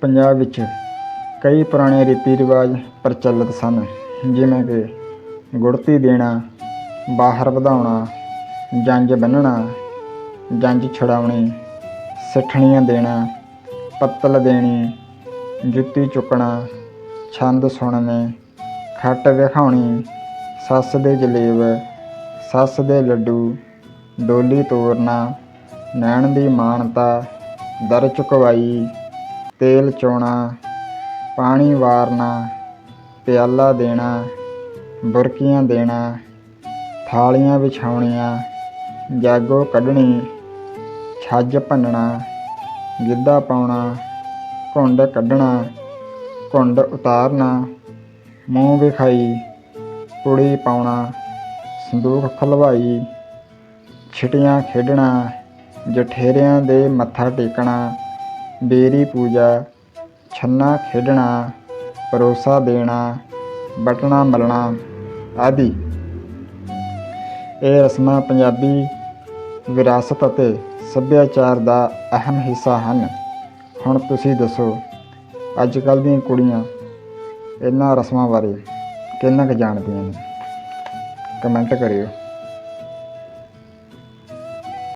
ਪੰਜਾਬ ਵਿੱਚ ਕਈ ਪੁਰਾਣੇ ਰੀਤੀ ਰਿਵਾਜ ਪ੍ਰਚਲਿਤ ਸਨ, ਜਿਵੇਂ ਕਿ ਗੁੜਤੀ ਦੇਣਾ, ਬਾਹਰ ਵਧਾਉਣਾ ਜੰਜ ਬੰਨ੍ਹਣਾ ਜੰਜ ਛੁਡਾਉਣੀ, ਸਿੱਠਣੀਆਂ ਦੇਣਾ, ਪੱਤਲ ਦੇਣੀ, ਜੁੱਤੀ ਚੁੱਕਣਾ, ਛੰਦ ਸੁਣਨੇ, ਖੱਟ ਵਿਖਾਉਣੀ, ਸੱਸ ਦੇ ਜਲੇਬ, ਸੱਸ ਦੇ ਲੱਡੂ, ਡੋਲੀ ਤੋਰਨਾ, ਨੈਣ ਦੀ ਮਾਨਤਾ, ਦਰ ਚੁਕਵਾਈ ਤੇਲ ਚੋਣਾ, ਪਾਣੀ ਵਾਰਨਾ, ਪਿਆਲਾ ਦੇਣਾ, ਬੁਰਕੀਆਂ ਦੇਣਾ, ਥਾਲੀਆਂ ਵਿਛਾਉਣੀਆਂ, ਜਾਗੋ ਕੱਢਣੀ, ਛੱਜ ਭੰਨਣਾ, ਗਿੱਧਾ ਪਾਉਣਾ, ਘੁੰਡ ਕੱਢਣਾ, ਘੁੰਡ ਉਤਾਰਨਾ, ਮੂੰਹ ਵਿਖਾਈ ਕੁੜੀ ਪਾਉਣਾ ਸੰਦੂਕ ਖਲਵਾਈ, ਛਿਟੀਆਂ ਖੇਡਣਾ, ਜਠੇਰਿਆਂ ਦੇ ਮੱਥਾ ਟੇਕਣਾ ਬੇਰੀ ਪੂਜਾ, ਛੰਨਾ ਖੇਡਣਾ ਪਰੋਸਾ ਦੇਣਾ, ਬਟਣਾ ਮਲਣਾ ਆਦਿ। ਇਹ ਰਸਮਾਂ ਪੰਜਾਬੀ ਵਿਰਾਸਤ ਅਤੇ ਸੱਭਿਆਚਾਰ ਦਾ ਅਹਿਮ ਹਿੱਸਾ ਹਨ। ਹੁਣ ਤੁਸੀਂ ਦੱਸੋ ਅੱਜ ਕੱਲ੍ਹ ਦੀਆਂ ਕੁੜੀਆਂ ਇਹਨਾਂ ਰਸਮਾਂ ਬਾਰੇ ਕਿੰਨਾ ਕੁ ਜਾਣਦੀਆਂ ਨੇ? ਕਮੈਂਟ ਕਰਿਓ।